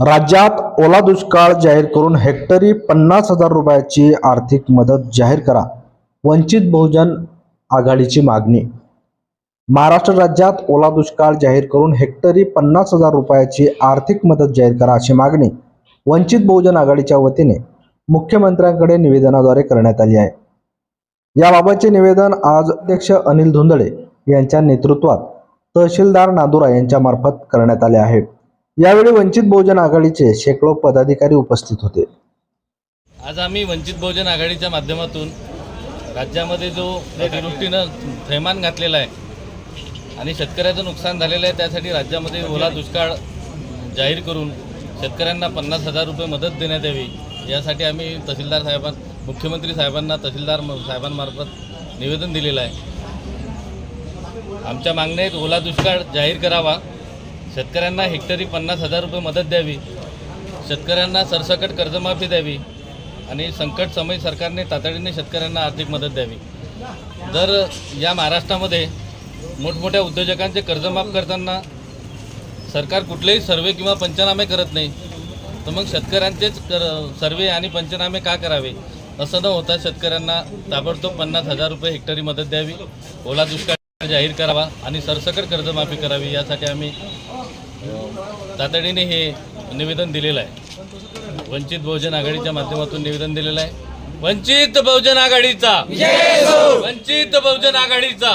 राज्यात ओला दुष्काळ जाहीर करून हेक्टरी पन्नास हजार रुपयाची आर्थिक मदत जाहीर करा. वंचित बहुजन आघाडीची मागणी. महाराष्ट्र राज्यात ओला दुष्काळ जाहीर करून हेक्टरी पन्नास हजार रुपयाची आर्थिक मदत जाहीर करा अशी मागणी वंचित बहुजन आघाडीच्या वतीने मुख्यमंत्र्यांकडे निवेदनाद्वारे करण्यात आली आहे. याबाबतचे निवेदन आज अध्यक्ष अनिल धुंदळे यांच्या नेतृत्वात तहसीलदार नादुरा यांच्यामार्फत करण्यात आले आहे. यावेळी वंचित बहुजन आघाडीचे शेकडो पदाधिकारी उपस्थित होते. आज आम्ही वंचित बहुजन आघाडीच्या माध्यमातून राज्यामध्ये जो अतिवृष्टीनं थैमान घातलेला आहे आणि शेतकऱ्याचं नुकसान झालेलं आहे त्यासाठी राज्यामध्ये ओला दुष्काळ जाहीर करून शेतकऱ्यांना पन्नास हजार रुपये मदत देण्यात यावी यासाठी आम्ही तहसीलदार साहेबां मुख्यमंत्री साहेबांना तहसीलदार साहेबांमार्फत निवेदन दिलेलं आहे. आमच्या मागण्या आहेत ओला दुष्काळ जाहीर करावा. शेतकऱ्यांना हेक्टरी पन्नास हजार रुपये मदत द्यावी शेतकऱ्यांना सरसकट कर्जमाफी द्यावी आणि संकट समय सरकारने तातडीने शेतकऱ्यांना आर्थिक मदत द्यावी. जर या महाराष्ट्रामध्ये मोठमोठ्या उद्योजकांचे कर्जमाफ करताना सरकार कुठलेही सर्वे किंवा पंचनामे करत नाही तर मग शेतकऱ्यांचेच कर सर्वे आणि पंचनामे का करावे? असं न होता शेतकऱ्यांना ताबडतोब पन्नास हजार रुपये हेक्टरी मदत द्यावी. ओला दुष्काळ जाहीर करावा आणि सरसकट कर्जमाफी करावी यासाठी आम्ही तातडीने हे निवेदन दिलेलं आहे. वंचित बहुजन आघाडीच्या माध्यमातून निवेदन दिलेलं आहे. वंचित बहुजन आघाडीचा! वंचित बहुजन आघाडीचा!